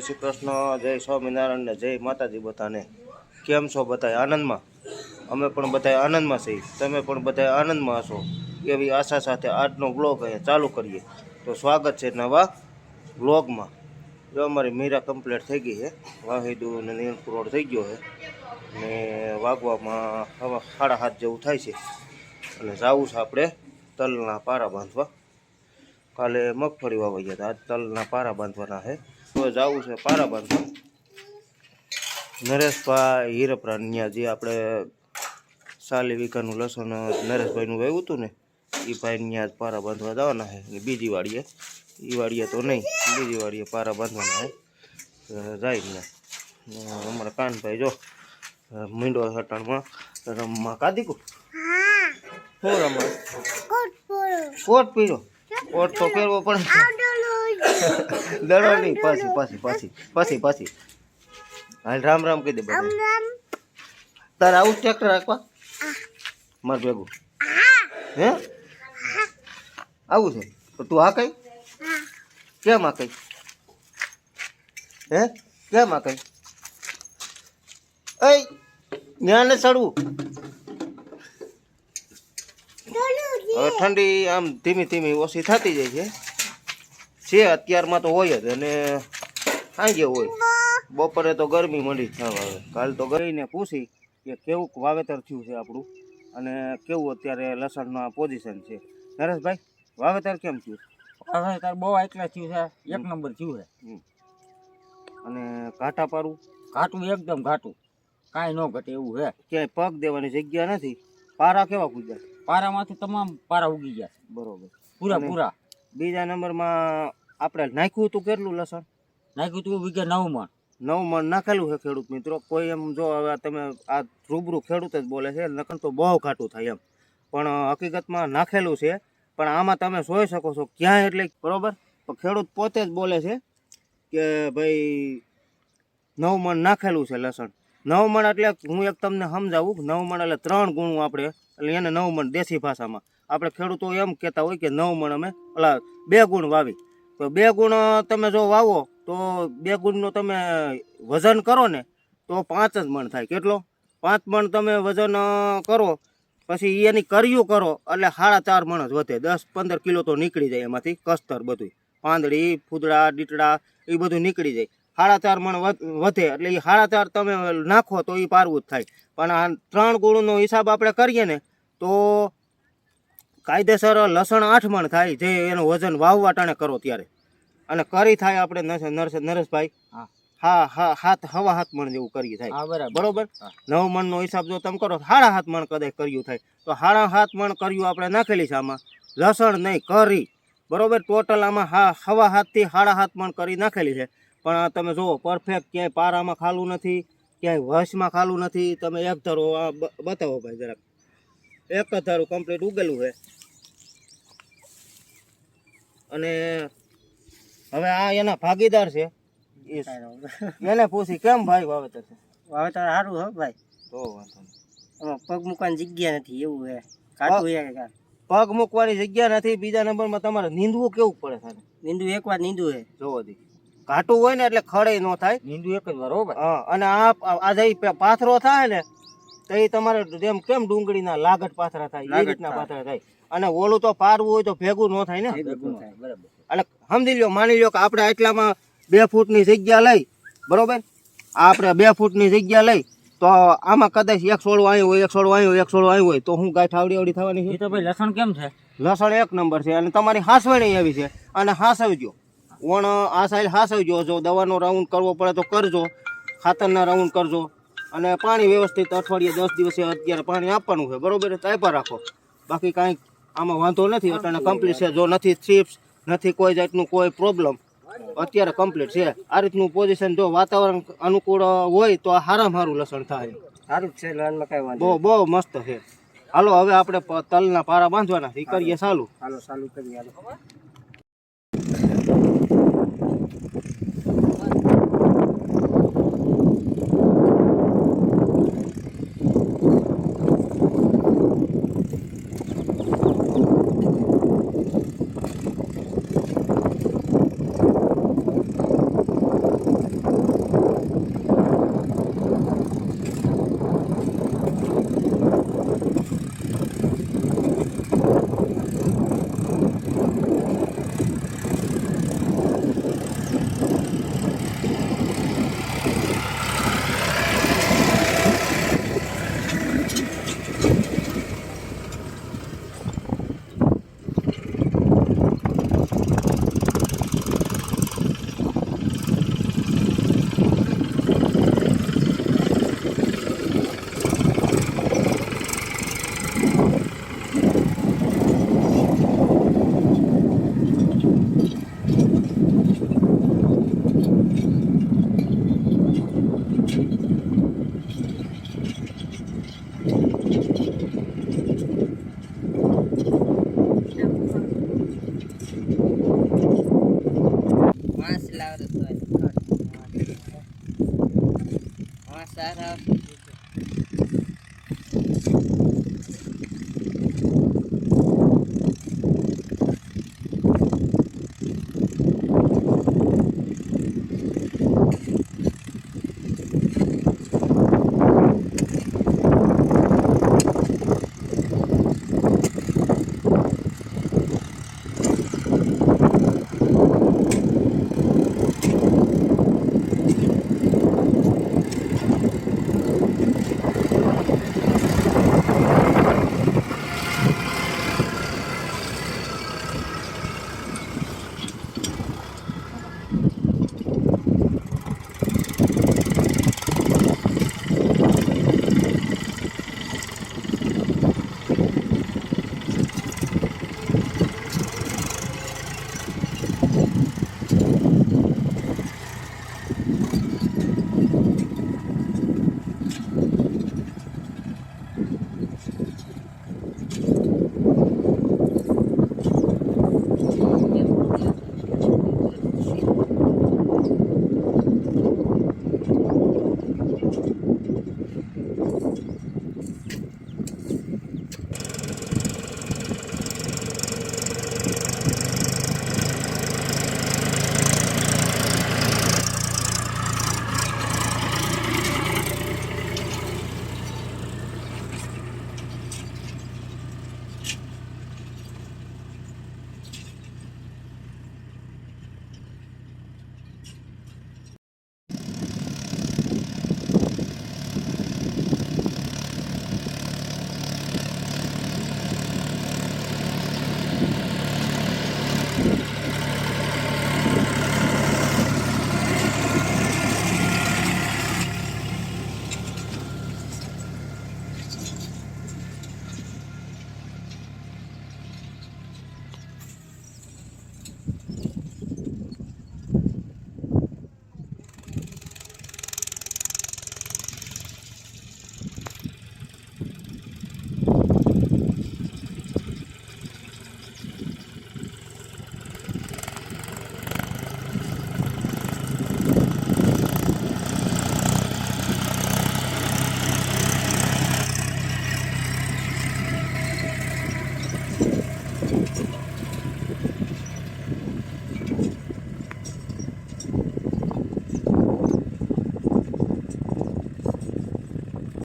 શ્રી કૃષ્ણ, જય સ્વામિનારાયણ ને જય માતાજી બધાને. કેમ છો બધા આનંદમાં? અમે પણ બધા આનંદમાં છીએ. તમે પણ બધા આનંદમાં હશો. એવી આશા સાથે આજનો બ્લોગ અહીંયા ચાલુ કરીએ. તો સ્વાગત છે નવા બ્લોગમાં જો અમારી મીરા કમ્પ્લીટ થઈ ગઈ છે. વાહિદુ અને નીલપુર થઈ ગયો છે. ને વાગવામાં હવા સાડા હાથ જેવું થાય છે. અને જવું છે આપણે તલના પારા બાંધવા. કાલે મગફળી વાવવા ગયા હતા. આજ તલના પારા બાંધવાના છે. તો જવું છે પારા બાંધવા નરેશભાઈ હીરપરા જે આપણે સાલી વીઘાનું લસણ નરેશભાઈનું વહેવું હતું ને એ ભાઈ ત્યાં જ પારા બાંધવા જવાના છે અને બીજી વાડીએ એ વાડીએ તો નહીં બીજી વાડીએ પારા બાંધવાના છે જાય ને અમારા કાનભાઈ જો મીંડો હટાણમાં રમવા. કાદીકું શું રમવા? કોટ પીરો? કોટ તો પહેરવો પણ દડો નહીં પાછી પાછી પાછી પાછી પાછી. હાલ રામ રામ કહી દે બધા તારે આવું ટ્રેક્ટર રાખવા? માર ભેગું. હે? આવું છે? તો તું આ કઈ? કેમ આ કઈ? હે? કેમ આ કઈ? એ જ્ઞાને ચડવું હવે ઠંડી આમ ધીમી ધીમી ઓછી થતી જાય છે. છે અત્યારમાં તો હોય જ અને સાંજે હોય. બપોરે તો ગરમી મંડી જ થવા આવે કાલ તો ગઈને પૂછી કે કેવું વાવેતર થયું છે આપણું અને કેવું અત્યારે લસણના પોઝિશન છે. નરેશભાઈ વાવેતર કેમ થયું? વાવેતર બહુ એકલા થયું છે. એક નંબર થયું છે. અને ઘાટા પારું ઘાટું એકદમ ઘાટું. કાંઈ ન ઘટે એવું છે. ક્યાંય પગ દેવાની જગ્યા નથી. પારા કેવા પૂજ્યા પારામાંથી તમામ પારા ઉગી ગયા છે. બરોબર. પૂરા પૂરા. બીજા નંબરમાં આપણે નાખ્યું હતું કેટલું લસણ? નાખ્યું તું વીઘે નવ મણ. નવ મણ નાખેલું છે ખેડૂત મિત્રો. કોઈ એમ જો હવે તમે આ રૂબરૂ ખેડૂત જ બોલે છે નકર તો બહુ ખાટું થાય એમ. પણ હકીકતમાં નાખેલું છે. પણ આમાં તમે જોઈ શકો છો ક્યાંય એટલે બરોબર? પણ ખેડૂત પોતે જ બોલે છે કે ભાઈ નવ મણ નાખેલું છે લસણ. નવ મણ એટલે હું એક તમને સમજાવું નવ મણ એટલે ત્રણ ગુણું આપણે, એટલે એને નવ મણ દેશી ભાષામાં. આપણે ખેડૂતો એમ કહેતા હોય કે નવ મણ અમે એટલે બે ગુણ વાવી. તો બે ગુણ તમે જો વાવો, તો બે ગુણનો તમે વજન કરો ને, તો પાંચ જ મણ થાય. કેટલો? પાંચ મણ તમે વજન કરો, પછી એની કર્યું કરો, એટલે સાડા ચાર મણ જ વધે. દસ પંદર કિલો તો નીકળી જાય એમાંથી, કસ્તર બધું પાંદડી, ફૂદડા, દીટડા, એ બધું નીકળી જાય. સાડા ચાર મણ વધે એટલે એ સાડા ચાર તમે નાખો તો એ પારવું જ થાય. પણ આ ત્રણ ગુણનો હિસાબ આપણે કરીએ ને તો કાયદેસર લસણ આઠ મણ થાય જે એનું વજન વાવવા ટાણે કરો ત્યારે. અને કરી થાય આપણે નરેશ- નરેશભાઈ. હા. હા હાથ હવા હાથ મણ જેવું કરી થાય. બરોબર. નવ મણનો હિસાબ જો તમે કરો સાડા હાથ મણ કદાચ કર્યું થાય. તો સાડા હાથ મણ કર્યું આપણે નાખેલી છે આમાં. લસણ નહીં કરી. બરોબર? ટોટલ આમાં હા હવા હાથથી સાડા હાથ મણ કરી નાખેલી છે. પણ આ તમે જુઓ પરફેક્ટ ક્યાંય પારામાં ખાલું નથી ક્યાંય વશમાં ખાલું નથી. તમે એક ધારો બતાવો ભાઈ જરાક. એક જ ધારું કમ્પ્લીટ ઉગેલું છે. અને હવે આ એના ભાગીદાર છે. એને પૂછી કેમ ભાઈ વાવેતર છે? વાવેતર સારું હો ભાઈ. તો વાંધો પગ મૂકવાની જગ્યા નથી એવું છે. પગ મૂકવાની જગ્યા નથી બીજા નંબરમાં તમારે નીંદવું કેવું પડે સારું નીંદુ એક વાર નીંદુ છે. જોવો દી ઘાટું હોય ને એટલે ખડે ન થાય. નીંદુ એક જ વાર હો ભાઈ હા અને આ આ જે પાથરો થાય ને તો એ તમારે જેમ કેમ ડુંગળીના લાગટ પાથરા થાય? એ રીતના પાથરા. થાય. અને ઓલું તો પારવું હોય તો ભેગું ન થાય ને? બરાબર. એટલે સમજી લ્યો માની લ્યો કે આપણે આટલામાં બે ફૂટની જગ્યા લઈ બરોબર? આ આપણે બે ફૂટની જગ્યા લઈ તો આમાં કદાચ એક છોડું આવ્યું હોય એક છોડું આવ્યું હોય એક છોડું આવ્યું હોય તો હું ગાય ઠાવડી આવડી થવાની છે? તો ભાઈ લસણ કેમ છે? લસણ એક નંબર છે અને તમારી હાસવણી એવી છે. અને હાસવજો. વણ આ સાઈડ હાસવજો જો દવાનો રાઉન્ડ કરવો પડે તો કરજો. ખાતરના રાઉન્ડ કરજો. અને પાણી વ્યવસ્થિત અઠવાડિયે દસ દિવસે અત્યારે પાણી આપવાનું છે. બરોબર? તાપ્યા રાખો. બાકી કાંઈ આમાં વાંધો નથી. અટાણે કમ્પ્લીટ છે. જો નથી થ્રીપ્સ નથી કોઈ જાતનું કોઈ પ્રોબ્લેમ અત્યારે કમ્પ્લીટ છે. આ રીતનું પોઝિશન જો વાતાવરણ અનુકૂળ હોય તો આ સારામાં સારું લસણ થાય. સારું છે લસણમાં કઈ બહુ બહુ મસ્ત છે. હાલો હવે આપણે તલના પારા બાંધવાના. એ કરીએ ચાલુ. હાલો ચાલુ કરીએ હાલો.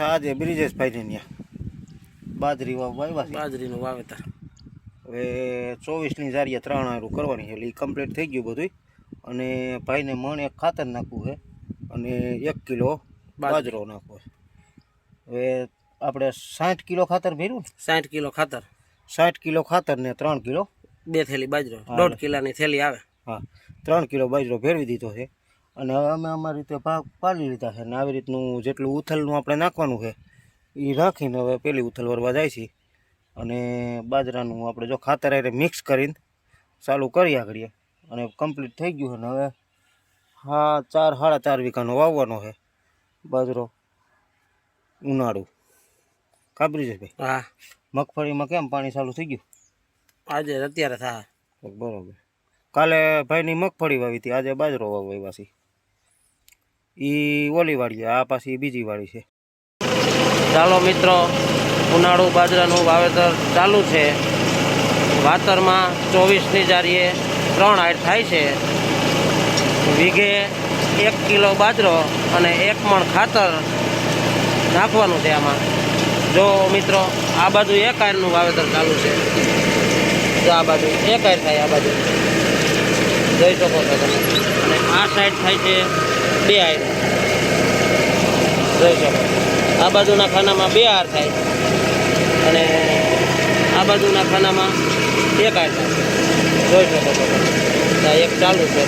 આજે બ્રિજેશભાઈ ને ત્યાં. બાજરી વાવવા બાજરીનું વાવેતર. હવે ચોવીસની જારીએ ત્રણ આરું કરવાની એટલે એ કમ્પ્લીટ થઈ ગયું બધું અને ભાઈને મણ એક ખાતર નાખવું છે અને એક કિલો બાજરો. નાખવો છે. હવે આપણે સાઠ કિલો ખાતર ભર્યું સાઠ કિલો ખાતર. સાઠ કિલો ખાતર ને ત્રણ કિલો. બે થેલી બાજરો. દોઢ કિલાની થેલી આવે. હા ત્રણ કિલો બાજરો ભેરવી દીધો છે. અને હવે અમે અમારી રીતે ભાગ પાડી લીધા છે અને આવી રીતનું જેટલું ઉથલનું આપણે નાખવાનું છે એ રાખીને હવે પેલી ઉથલ વરવા જાય છે. અને બાજરાનું આપણે જો ખાતર હારે મિક્સ કરીને ચાલુ કરી આગળ. અને કમ્પ્લીટ થઈ ગયું છે ને હવે હા ચાર સાડા ચાર વીઘાનો વાવવાનો છે બાજરો ઉનાળુ. કાબરી છે ભાઈ? હા. મગફળીમાં કેમ પાણી ચાલુ થઈ ગયું? આજે અત્યારે થાય બરોબર. કાલે ભાઈની મગફળી વાવી હતી આજે બાજરો વાવ્યો છે એ ઓલી વાળી આ પાછી બીજી વાળી છે. ચાલો મિત્રો, ઉનાળુ બાજરાનું વાવેતર ચાલુ છે. વાતરમાં ચોવીસની જારીએ ત્રણ હાઈટ થાય છે. વીઘે એક કિલો બાજરો અને એક મણ ખાતર નાખવાનું છે આમાં. જો મિત્રો, આ બાજુ એક આયરનું વાવેતર ચાલુ છે. જો આ બાજુ એક આયર થાય, આ બાજુ. જોઈ શકો છો તમે. અને આ સાઈડ થાય છે બે હાર જોઈ શકો. આ બાજુના ખાનામાં બે હાર થાય. અને આ બાજુના ખાનામાં એક હાર થાય. જોઈ શકો છો એક ચાલુ છે.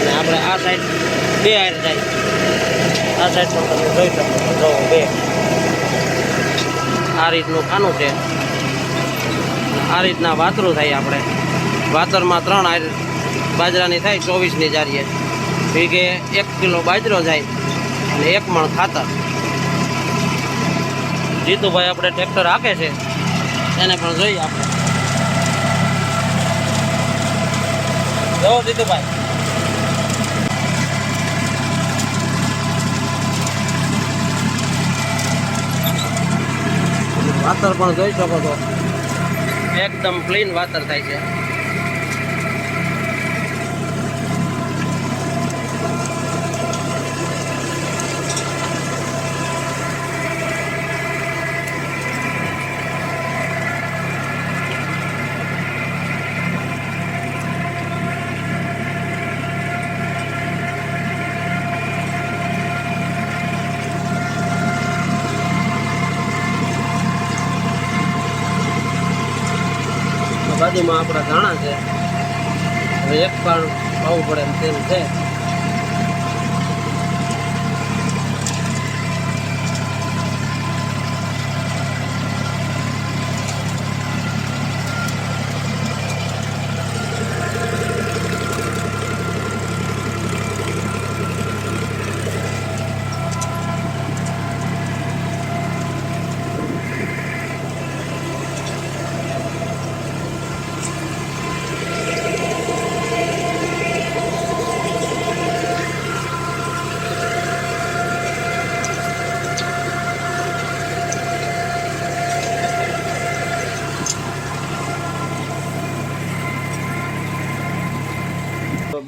અને આપણે આ સાઈડ બે હાર થાય. આ સાઈડ પણ તમે જોઈ શકો છો. બે. આ રીતનું ખાનું છે. આ રીતના વાતરું થાય આપણે. વાતરમાં ત્રણ હાર બાજરાની થાય, ચોવીસની જારીએ. વીઘે એક કિલો બાજરો જાય અને એક મણ ખાતર. જીતુભાઈ આપણે ટ્રેક્ટર હાકે છે, એને પણ જોઈએ આપણે. જો જીતુભાઈ. વાતર પણ જોઈ શકો છો. એકદમ ક્લીન વાતર થાય છે. બાજુમાં આપણા ધાણા છે. હવે એક પણ પાવું પડે તેમ છે.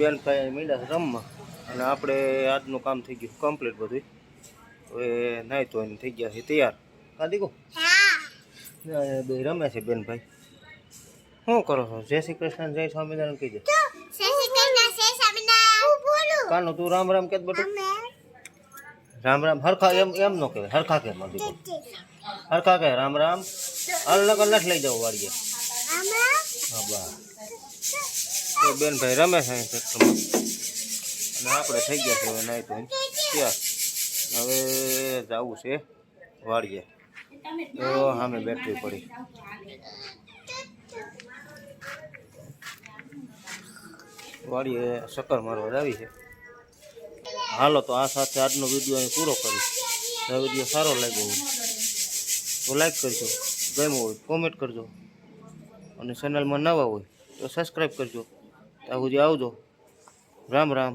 તો બેન ભાઈ મીડા રમવા. અને આપણે આજનું કામ થઈ ગયું કમ્પ્લીટ બધું હવે નાહી તો થઈ ગયા છે તૈયાર. હા દીકો? બે રમે છે બેનભાઈ શું કરો છો? જય શ્રી કૃષ્ણ જય સ્વામિનારાયણ કહી દે કાનો તું રામ રામ કે બધું રામ રામ હરખા એમ એમ નો કહેવાય હરખા કે માં દીકો હરખા કે રામ રામ. અલગ અલગ લઈ જાવ વાડીએ. હા બા. તો બેન ભાઈ રમે છે અહીં અને આપણે થઈ ગયા છે હવે તો ત્યાં હવે જવું છે વાડીએ. તો સામે બેટરી પડી. વાડીએ ચક્કર મારવા આવી છે. હાલો તો આ સાથે આજનો વીડિયો અહીં પૂરો કરીશ. વીડિયો સારો લાગ્યો હોય તો લાઈક કરજો. ગમ્યો હોય કોમેન્ટ કરજો. અને ચેનલમાં નવા હોય તો સબસ્ક્રાઈબ કરજો. ત્યાં સુધી આવજો રામ રામ.